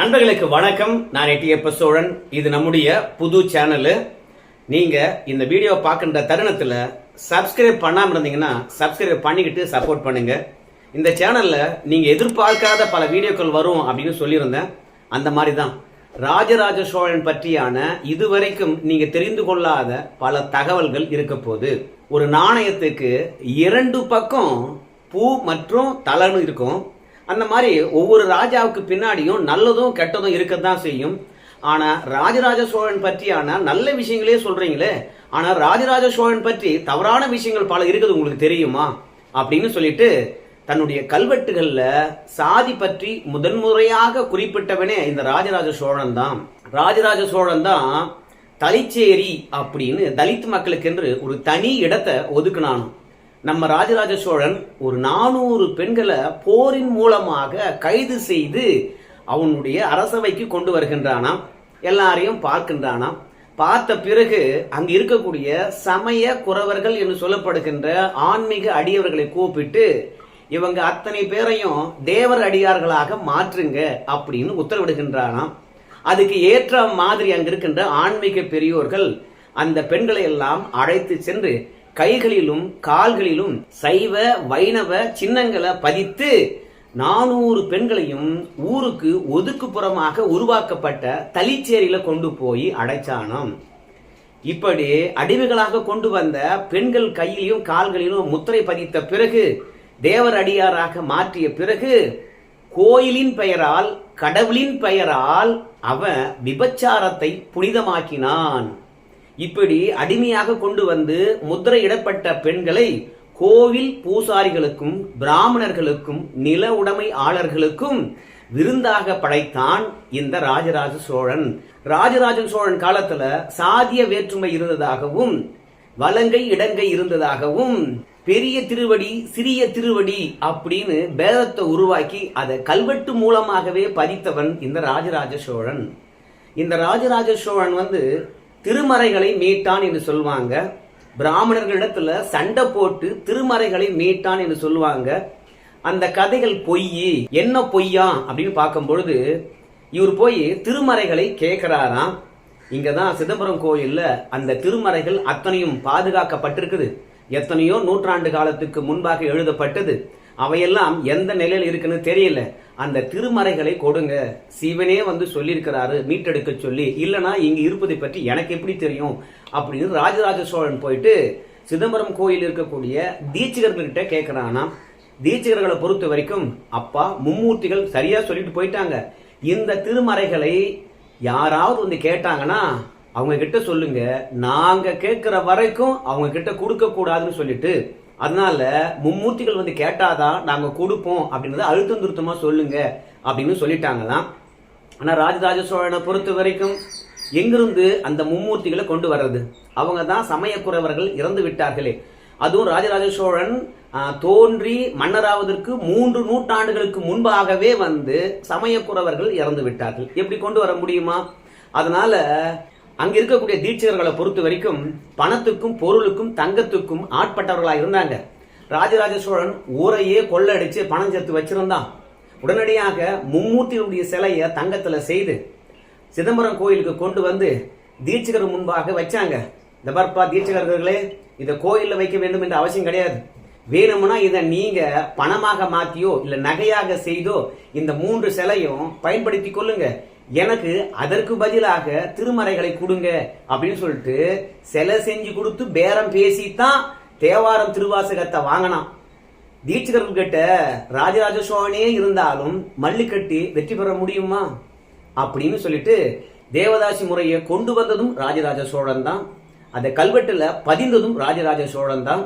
நண்பர்களுக்கு வணக்கம். நான் எட்டியப்ப சோழன் இது நம்முடைய புது சேனலு நீங்க இந்த வீடியோ பார்க்கின்ற தருணத்தில் சப்ஸ்கிரைப் பண்ணாமல் இருந்தீங்கன்னா சப்ஸ்கிரைப் பண்ணிக்கிட்டு சப்போர்ட் பண்ணுங்க. இந்த சேனலில் நீங்க எதிர்பார்க்காத பல வீடியோக்கள் வரும் அப்படின்னு சொல்லியிருந்தேன். அந்த மாதிரி தான் ராஜராஜ சோழன் பற்றியான இதுவரைக்கும் நீங்க தெரிந்து கொள்ளாத பல தகவல்கள் இருக்க போது ஒரு நாணயத்துக்கு இரண்டு பக்கம் பூ மற்றும் தலன்னு இருக்கும். அந்த மாதிரி ஒவ்வொரு ராஜாவுக்கு பின்னாடியும் நல்லதும் கெட்டதும் இருக்கத்தான் செய்யும். ஆனால் ராஜராஜ சோழன் பற்றியான நல்ல விஷயங்களே சொல்கிறீங்களே ஆனால் ராஜராஜ சோழன் பற்றி தவறான விஷயங்கள் பல இருக்குது உங்களுக்கு தெரியுமா? அப்படின்னு சொல்லிட்டு தன்னுடைய கல்வெட்டுகளில் சாதி பற்றி முதன்முறையாக குறிப்பிட்டவனே இந்த ராஜராஜ சோழன் தான். ராஜராஜ சோழன் தான் தலிச்சேரி அப்படின்னு தலித் மக்களுக்கென்று ஒரு தனி இடத்தை ஒதுக்குனானோ நம்ம ராஜராஜ சோழன் ஒரு நானூறு பெண்களை போரின் மூலமாக கைது செய்து அவனுடைய அரசவைக்கு கொண்டு வருகின்றானாம். எல்லாரையும் பார்க்கின்றானாம். பார்த்த பிறகு அங்கு இருக்கக்கூடிய சமய குறவர்கள் என்று சொல்லப்படுகின்ற ஆன்மீக அடியவர்களை கூப்பிட்டு இவங்க அத்தனை பேரையும் தேவர் அடியார்களாக மாற்றுங்க அப்படின்னு உத்தரவிடுகின்றானாம். அதுக்கு ஏற்ற மாதிரி அங்கிருக்கின்ற ஆன்மீக பெரியோர்கள் அந்த பெண்களை எல்லாம் அழைத்து சென்று கைகளிலும் கால்களிலும் சைவ வைணவ சின்னங்களை பதித்து நானூறு பெண்களையும் ஊருக்கு ஒதுக்குப்புறமாக உருவாக்கப்பட்ட தலிச்சேரியில கொண்டு போய் அடைச்சானாம். இப்படி அடிமைகளாக கொண்டு வந்த பெண்கள் கையிலும் கால்களிலும் முத்திரை பதித்த பிறகு தேவர் அடியாராக மாற்றிய பிறகு கோயிலின் பெயரால் கடவுளின் பெயரால் அவன் விபச்சாரத்தை புனிதமாக்கினான். இப்படி அடிமையாக கொண்டு வந்து முத்திரையிடப்பட்ட பெண்களை கோவில் பூசாரிகளுக்கும் பிராமணர்களுக்கும் நில உடைமை ஆளர்களுக்கும் விருந்தாக படைத்தான் இந்த ராஜராஜ சோழன். ராஜராஜ சோழன் காலத்துல சாதிய வேற்றுமை இருந்ததாகவும் வலங்கை இடங்கை இருந்ததாகவும் பெரிய திருவடி சிறிய திருவடி அப்படின்னு பேதத்தை உருவாக்கி அதை கல்வெட்டு மூலமாகவே பதித்தவன் இந்த ராஜராஜ சோழன். இந்த ராஜராஜ சோழன் வந்து திருமறைகளை மீட்டான் என்று சொல்லுவாங்க. பிராமணர்களிடத்துல சண்டை போட்டு திருமறைகளை மீட்டான் என்று சொல்லுவாங்க. அந்த கதைகள் பொய் என்ன பொய்யா அப்படின்னு பார்க்கும் பொழுது இவர் போய் திருமறைகளை கேட்கிறாராம் இங்கதான் சிதம்பரம் கோயில்ல அந்த திருமறைகள் அத்தனையும் பாதுகாக்கப்பட்டிருக்குது. எத்தனையோ நூற்றாண்டு காலத்துக்கு முன்பாக எழுதப்பட்டது. அவையெல்லாம் எந்த நிலையில் இருக்குன்னு தெரியல. அந்த திருமறைகளை கொடுங்க. சிவனே வந்து சொல்லியிருக்கிறாரு மீட்டெடுக்க சொல்லி. இல்லைனா இங்கே இருப்பதை பற்றி எனக்கு எப்படி தெரியும்? அப்படின்னு ராஜராஜ சோழன் போயிட்டு சிதம்பரம் கோயில் இருக்கக்கூடிய தீட்சிகர்கள்கிட்ட கேட்கிறானா தீட்சிகர்களை பொறுத்த வரைக்கும் அப்பா மும்மூர்த்திகள் சரியா சொல்லிட்டு போயிட்டாங்க. இந்த திருமறைகளை யாராவது வந்து கேட்டாங்கன்னா அவங்க கிட்ட சொல்லுங்க. நாங்க கேட்கிற வரைக்கும் அவங்க கிட்ட கொடுக்க கூடாதுன்னு சொல்லிட்டு அதனால மும்மூர்த்திகள் வந்து கேட்டாதான் நாங்க கொடுப்போம் அப்படின்றத அழுத்தம் திருத்தமா சொல்லுங்க அப்படின்னு சொல்லிட்டாங்களாம். ஆனா ராஜராஜ சோழனை பொறுத்த வரைக்கும் எங்கிருந்து அந்த மும்மூர்த்திகளை கொண்டு வர்றது? அவங்க தான் சமயக்குறவர்கள் இறந்து விட்டார்களே. அதுவும் ராஜராஜ சோழன் தோன்றி மன்னராவதற்கு மூன்று நூற்றாண்டுகளுக்கு முன்பாகவே வந்து சமயக்குறவர்கள் இறந்து விட்டார்கள். எப்படி கொண்டு வர முடியுமா? அதனால அங்க இருக்கக்கூடிய தீட்சிதர்களை பொறுத்த வரைக்கும் பணத்துக்கும் பொருளுக்கும் தங்கத்துக்கும் ஆட்பட்டவர்களா இருந்தாங்க. ராஜராஜ சோழன் ஊரையே கொள்ளடிச்சு பணம் சேர்த்து வச்சிருந்தான். உடனடியாக மும்மூர்த்தியினுடைய சிலையை தங்கத்துல செய்து சிதம்பரம் கோயிலுக்கு கொண்டு வந்து தீட்சிகர் முன்பாக வச்சாங்க. இந்த பர்பா தீட்சிகர்களே இதை கோயிலில் வைக்க வேண்டும் என்ற அவசியம் கிடையாது. வேணும்னா இதை நீங்க பணமாக மாத்தியோ இல்ல நகையாக செய்தோ இந்த மூன்று சிலையும் பயன்படுத்தி கொள்ளுங்க. எனக்கு அதற்கு பதிலாக திருமறைகளை கொடுங்க அப்படின்னு சொல்லிட்டு சிலை செஞ்சு கொடுத்து பேரம் பேசித்தான் தேவாரம் திருவாசகத்தை வாங்கினான். தீட்சிதர்கள் கிட்ட ராஜராஜ சோழனே இருந்தாலும் மல்லிக்கட்டி வெற்றி பெற முடியுமா? அப்படின்னு சொல்லிட்டு தேவதாசி முறையை கொண்டு வந்ததும் ராஜராஜ சோழன் தான் அந்த கல்வெட்டில் பதிந்ததும் ராஜராஜ சோழன் தான்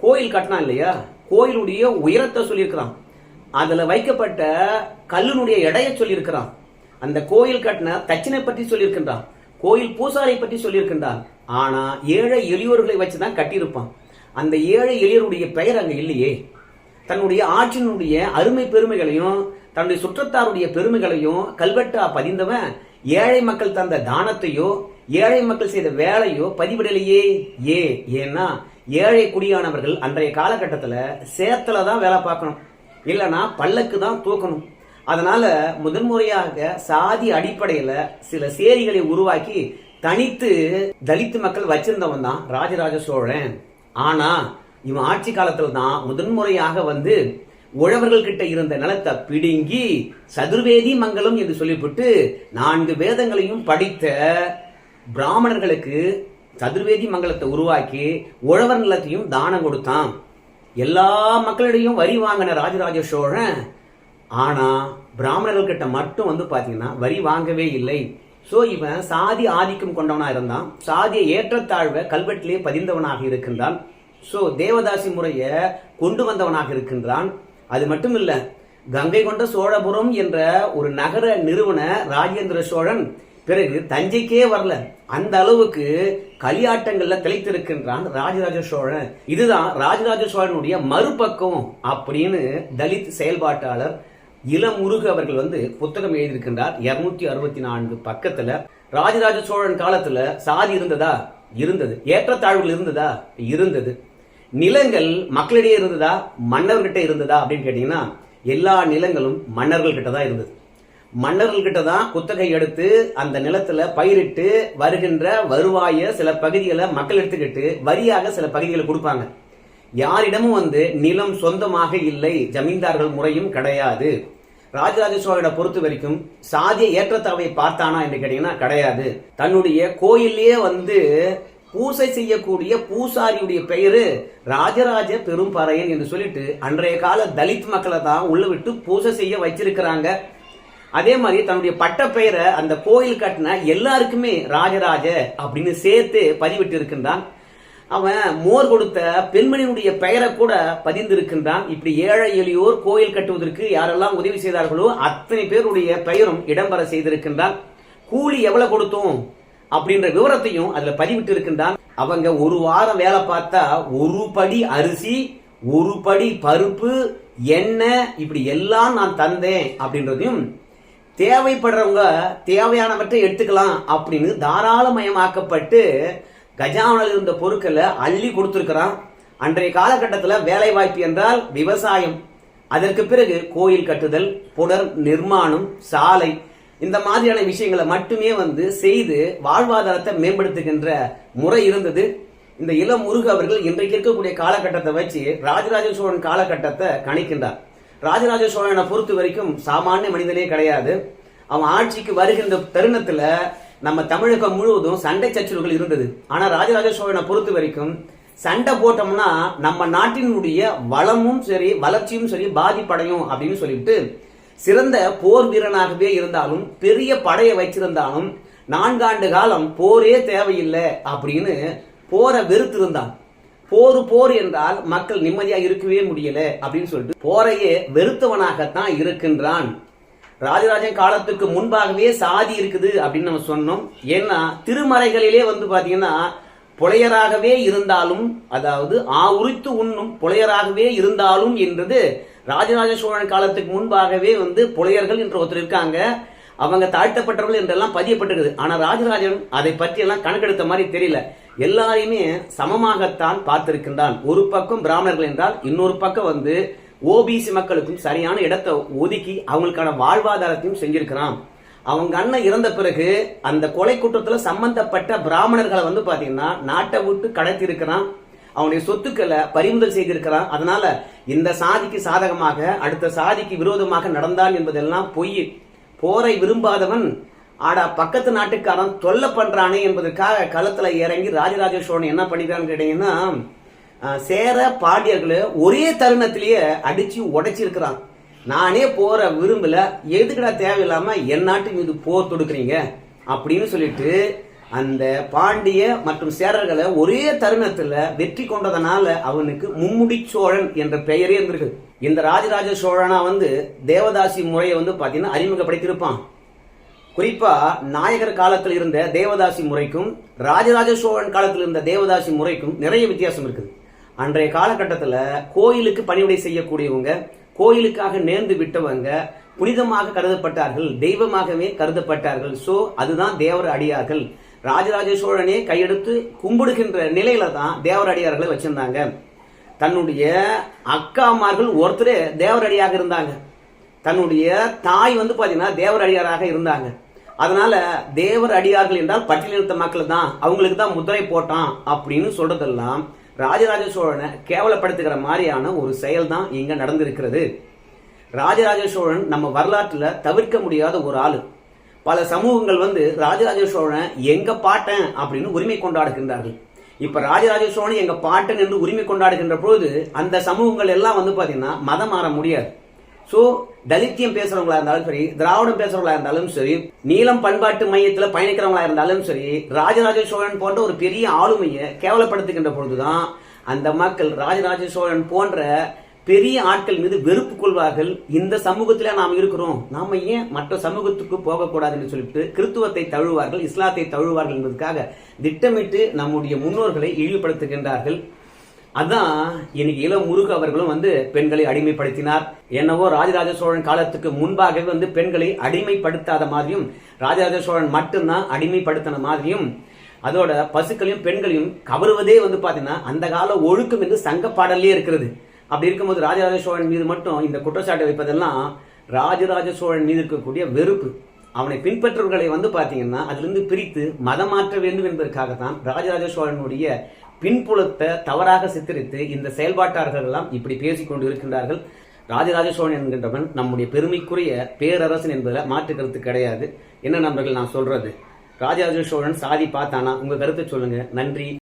கோயில் கட்டினான் இல்லையா? கோயிலுடைய உயரத்தை சொல்லியிருக்கிறான். அதில் வைக்கப்பட்ட கல்லினுடைய எடையை சொல்லியிருக்கிறான். அந்த கோயில் கட்டின தச்சினை பற்றி சொல்லியிருக்கின்றான். கோயில் பூசாரை பற்றி சொல்லியிருக்கின்றான். ஆனா ஏழை எளியோர்களை வச்சுதான் கட்டியிருப்பான். அந்த ஏழை எளியோருடைய பெயர் அங்க இல்லையே. தன்னுடைய ஆற்றினுடைய அருமை பெருமைகளையும் தன்னுடைய சுற்றத்தாருடைய பெருமைகளையும் கல்வெட்டா பதிந்தவன் ஏழை மக்கள் தந்த தானத்தையோ ஏழை மக்கள் செய்த வேலையோ பதிவிடலையே. ஏ ஏன்னா ஏழை குடியானவர்கள் அன்றைய காலகட்டத்தில் சேத்துல தான் வேலை பார்க்கணும். இல்லைன்னா பல்லக்கு தான் தூக்கணும். அதனால முதன்முறையாக சாதி அடிப்படையில சில சேரிகளை உருவாக்கி தனித்து தலித்து மக்கள் வச்சிருந்தவன் தான் ராஜராஜ சோழன். ஆனா இவன் ஆட்சி காலத்துல தான் முதன்முறையாக வந்து உழவர்கள் கிட்ட இருந்த நிலத்தை பிடுங்கி சதுர்வேதி மங்கலம் என்று சொல்லிவிட்டு நான்கு வேதங்களையும் படித்த பிராமணர்களுக்கு சதுர்வேதி மங்கலத்தை உருவாக்கி உழவர் நிலத்தையும் தானம் கொடுத்தான். எல்லா மக்களிடையும் வரி வாங்கின ராஜராஜ சோழன் ஆனா பிராமணர்கள் கிட்ட மட்டும் வந்து பாத்தீங்கன்னா வரி வாங்கவே இல்லை. ஸோ இவன் சாதி ஆதிக்கம் கொண்டவனாக இருந்தான். சாதிய ஏற்றத்தாழ்வை கல்வெட்டிலே பதிந்தவனாக இருக்கின்றான். ஸோ தேவதாசி முறையை கொண்டு வந்தவனாக இருக்கின்றான். அது மட்டும் இல்லை கங்கை கொண்ட சோழபுரம் என்ற ஒரு நகர நிறுவன ராஜேந்திர சோழன் பிறகு தஞ்சைக்கே வரல. அந்த அளவுக்கு களியாட்டங்கள்ல திளைத்திருக்கின்றான் ராஜராஜ சோழன். இதுதான் ராஜராஜ சோழனுடைய மறுபக்கம் அப்படின்னு தலித் செயல்பாட்டாளர் இளமுருகு அவர்கள் வந்து புத்தகம் எழுதியிருக்கின்றார். இருநூத்தி அறுபத்தி நான்கு பக்கத்துல. ராஜராஜ சோழன் காலத்துல சாதி இருந்ததா? இருந்தது. ஏற்றத்தாழ்வுகள் இருந்ததா? இருந்தது. நிலங்கள் மக்களிடையே இருந்ததா? மன்னர்கிட்ட இருந்ததா? அப்படின்னு கேட்டீங்கன்னா எல்லா நிலங்களும் மன்னர்கள் கிட்ட தான் இருந்தது. மன்னர்கள் கிட்ட தான் குத்தகை எடுத்து அந்த நிலத்துல பயிரிட்டு வருகின்ற வருவாய சில பகுதிகளை மக்கள் எடுத்துக்கிட்டு வரியாக சில பகுதிகளை கொடுப்பாங்க. யாரிடமும் வந்து நிலம் சொந்தமாக இல்லை ஜமீன்தார்கள் முறையும் கிடையாது. ராஜராஜ சோழனை பொறுத்த வரைக்கும் சாதிய ஏற்றத்தாழ்வை பார்த்தானா என்று கேட்டீங்கன்னா கிடையாது. தன்னுடைய கோயிலே வந்து பூசை செய்யக்கூடிய பூசாரியுடைய பெயரு ராஜராஜ பெரும்பறையன் என்று சொல்லிட்டு அன்றைய கால தலித் மக்களை தான் உள்ள விட்டு பூசை செய்ய வச்சிருக்கிறாங்க. அதே மாதிரி தன்னுடைய பட்ட பெயரை அந்த கோயில் கட்டின எல்லாருக்குமே ராஜராஜ அப்படின்னு சேர்த்து பதிவிட்டு இருக்கின்றான் அவன் மோர் கொடுத்த பெண்மணியினுடைய பெயரை கூட பதிந்திருக்கின்றான். இப்படி ஏழை எளியோர் கோயில் கட்டுவதற்கு யாரெல்லாம் உதவி செய்தார்களோ அத்தனை பேருடைய பெயரும் இடம்பெற செய்திருக்கின்றான். கூலி எவ்வளவு கொடுத்தோம் அப்படின்ற விவரத்தையும் அதுல பதிவிட்டு இருக்கின்றான் அவங்க ஒரு வாரம் வேலை பார்த்தா ஒரு படி அரிசி ஒரு படி பருப்பு எண்ணெய் இப்படி எல்லாம் நான் தந்தேன் அப்படின்றதையும் தேவைப்படுறவங்க தேவையானவற்றை எடுத்துக்கலாம் அப்படின்னு தாராளமயமாக்கப்பட்டு கஜானில் இருந்த பொருட்களை அள்ளி கொடுத்துருக்கிறான். அன்றைய காலகட்டத்தில் வேலை வாய்ப்பு என்றால் விவசாயம். அதற்கு பிறகு கோயில் கட்டுதல் புனர் நிர்மாணம் சாலை இந்த மாதிரியான விஷயங்களை மட்டுமே வந்து செய்து வாழ்வாதாரத்தை மேம்படுத்துகின்ற முறை இருந்தது. இந்த இளம் முருகு அவர்கள் இன்றைக்கு இருக்கக்கூடிய காலகட்டத்தை வச்சு ராஜராஜ சோழன் காலகட்டத்தை கணிக்கின்றார். ராஜராஜ சோழனை பொறுத்த வரைக்கும் சாமானிய மனிதனே கிடையாது. அவன் ஆட்சிக்கு வருகின்ற தருணத்துல நம்ம தமிழகம் முழுவதும் சண்டை சச்சரவுகள் இருந்தது. ஆனா ராஜராஜ சோழனை பொறுத்த வரைக்கும் சண்டை போட்டோம்னா நம்ம நாட்டினுடைய வளமும் சரி வளர்ச்சியும் சரி பாதிப்படையும் அப்படின்னு சொல்லிட்டு சிறந்த போர் வீரனாகவே இருந்தாலும் பெரிய படையை வச்சிருந்தாலும் நான்காண்டு காலம் போரே தேவையில்லை அப்படின்னு போரை வெறுத்திருந்தான். போர் போர் என்றால் மக்கள் நிம்மதியா இருக்கவே முடியல அப்படின்னு சொல்லிட்டு போரையே வெறுத்தவனாகத்தான் இருக்கின்றான். ராஜராஜன் காலத்துக்கு முன்பாகவே சாதி இருக்குது அப்படின்னு நம்ம சொன்னோம். ஏன்னா திருமறைகளிலே வந்து பாத்தீங்கன்னா புலையராகவே இருந்தாலும் அதாவது ஆ உரித்து உண்ணும் புலையராகவே இருந்தாலும் என்றது ராஜராஜ சோழன் காலத்துக்கு முன்பாகவே வந்து புலையர்கள் என்ற ஒருத்தர் இருக்காங்க. அவங்க தாழ்த்தப்பட்டவர்கள் என்றெல்லாம் பதியப்பட்டிருக்குது. ஆனா ராஜராஜன் அதை பற்றி எல்லாம் கணக்கெடுத்த மாதிரி தெரியல. எல்லாரையுமே சமமாகத்தான் பார்த்திருக்கின்றான். ஒரு பக்கம் பிராமணர்கள் என்றால் இன்னொரு பக்கம் வந்து ஓபிசி மக்களுக்கும் சரியான இடத்தை ஒதுக்கி அவங்களுக்கான வாழ்வாதாரத்தையும் செஞ்சிருக்கிறான். அவங்க அண்ணன் இறந்த பிறகு அந்த கொலை குற்றத்துல சம்பந்தப்பட்ட பிராமணர்களை வந்து பாத்தீங்கன்னா நாட்டை விட்டு கடத்தி இருக்கிறான் அவனுடைய சொத்துக்களை பறிமுதல் செய்திருக்கிறான். அதனால இந்த சாதிக்கு சாதகமாக அடுத்த சாதிக்கு விரோதமாக நடந்தான் என்பதெல்லாம் பொய். போரை விரும்பாதவன் ஆடா பக்கத்து நாட்டுக்காரன் தொல்லை பண்றானே என்பதற்காக களத்துல இறங்கி ராஜராஜ சோழன் என்ன பண்ணிக்கிறான்னு கேட்டீங்கன்னா சேர பாண்டியர்களை ஒரே தருணத்திலேயே அடிச்சு உடைச்சிருக்கிறான். நானே போற விரும்பல எதுக்குடா தேவையில்லாம என் நாட்டு மீது போர் தொடுக்குறீங்க? அப்படின்னு சொல்லிட்டு அந்த பாண்டிய மற்றும் சேரர்களை ஒரே தருணத்துல வெற்றி கொண்டதனால அவனுக்கு மும்முடி சோழன் என்ற பெயரே இருந்திருக்கு. இந்த ராஜராஜ சோழனா வந்து தேவதாசி முறையை வந்து பாத்தீங்கன்னா அறிமுகப்படுத்தியிருப்பான். குறிப்பா நாயகர் காலத்தில் இருந்த தேவதாசி முறைக்கும் ராஜராஜ சோழன் காலத்தில் இருந்த தேவதாசி முறைக்கும் நிறைய வித்தியாசம் இருக்குது. அன்றைய காலகட்டத்தில் கோயிலுக்கு பணிவிடை செய்யக்கூடியவங்க கோயிலுக்காக நேர்ந்து விட்டவங்க புனிதமாக கருதப்பட்டார்கள் தெய்வமாகவே கருதப்பட்டார்கள். ஸோ அதுதான் தேவர் அடியார்கள். ராஜராஜ சோழனே கையெடுத்து கும்பிடுகின்ற நிலையில தான் தேவர் அடியார்களை வச்சிருந்தாங்க. தன்னுடைய அக்காமார்கள் ஒருத்தரே தேவரடியாக இருந்தாங்க. தன்னுடைய தாய் வந்து பார்த்தீங்கன்னா தேவர் அடியாராக இருந்தாங்க. அதனால தேவர் அடியார்கள் என்றால் பட்டியலினத்த மக்கள் தான். அவங்களுக்கு தான் முத்திரை போட்டான் அப்படின்னு சொல்றதெல்லாம் ராஜராஜ சோழனை கேவலப்படுத்துகிற மாதிரியான ஒரு செயல் தான் இங்க நடந்திருக்கிறது. ராஜராஜ சோழன் நம்ம வரலாற்றுல தவிர்க்க முடியாத ஒரு ஆள். பல சமூகங்கள் வந்து ராஜராஜ சோழனை எங்க பாட்டன்? அப்படின்னு உரிமை கொண்டாடுகின்றார்கள். இப்ப ராஜராஜ சோழன் எங்க பாட்டன் என்று உரிமை கொண்டாடுகின்ற பொழுது அந்த சமூகங்கள் எல்லாம் வந்து பாத்தீங்கன்னா மதம் மாற முடியாது. சோ தலித்தியம் பேசுறவங்களா இருந்தாலும் சரி திராவிடம் பேசுறவங்களா இருந்தாலும் சரி நீளம் பண்பாட்டு மையத்துல பயணிக்கிறவங்களா இருந்தாலும் சரி ராஜராஜ சோழன் போன்ற ஒரு பெரிய ஆளுமையை கேவலப்படுத்துகின்ற பொழுதுதான் அந்த மக்கள் ராஜராஜ சோழன் போன்ற பெரிய ஆட்கள் மீது வெறுப்பு கொள்வார்கள். இந்த சமூகத்தில் நாம் இருக்கிறோம். நாம் ஏன் மற்ற சமூகத்துக்கு போகக்கூடாதுன்னு சொல்லிட்டு கிறித்துவத்தை தழுவார்கள் இஸ்லாத்தை தழுவார்கள் என்பதற்காக திட்டமிட்டு நம்முடைய முன்னோர்களை இழிவுபடுத்துகின்றார்கள். அதான் இன்னைக்கு இளம் முருகு அவர்களும் வந்து பெண்களை அடிமைப்படுத்தினார். என்னவோ ராஜராஜ சோழன் காலத்துக்கு முன்பாகவே வந்து பெண்களை அடிமைப்படுத்தாத மாதிரியும் ராஜராஜ சோழன் மட்டும்தான் அடிமைப்படுத்தின மாதிரியும் அதோட பசுக்களையும் பெண்களையும் கவருவதே வந்து பார்த்தீங்கன்னா அந்த கால ஒழுக்கம் என்று சங்க பாடல்லே இருக்கிறது. அப்படி இருக்கும்போது ராஜராஜ சோழன் மீது மட்டும் இந்த குற்றச்சாட்டை வைப்பதெல்லாம் ராஜராஜ சோழன் மீது இருக்கக்கூடிய வெறுப்பு. அவனை பின்பற்றவர்களை வந்து பார்த்தீங்கன்னா அதிலிருந்து பிரித்து மதம் மாற்ற வேண்டும் என்பதற்காகத்தான் ராஜராஜ சோழனுடைய பின்புலத்தை தவறாக சித்தரித்து இந்த செயல்பாட்டாளர்கள் எல்லாம் இப்படி பேசிக் கொண்டு இருக்கின்றார்கள் ராஜராஜ சோழன் என்கின்றவன் நம்முடைய பெருமைக்குரிய பேரரசன் என்பதில் மாற்று கருத்து கிடையாது. என்ன நண்பர்கள் நான் சொல்றது? ராஜராஜ சோழன் சாதி பார்த்தானா? உங்க கருத்தை சொல்லுங்க. நன்றி.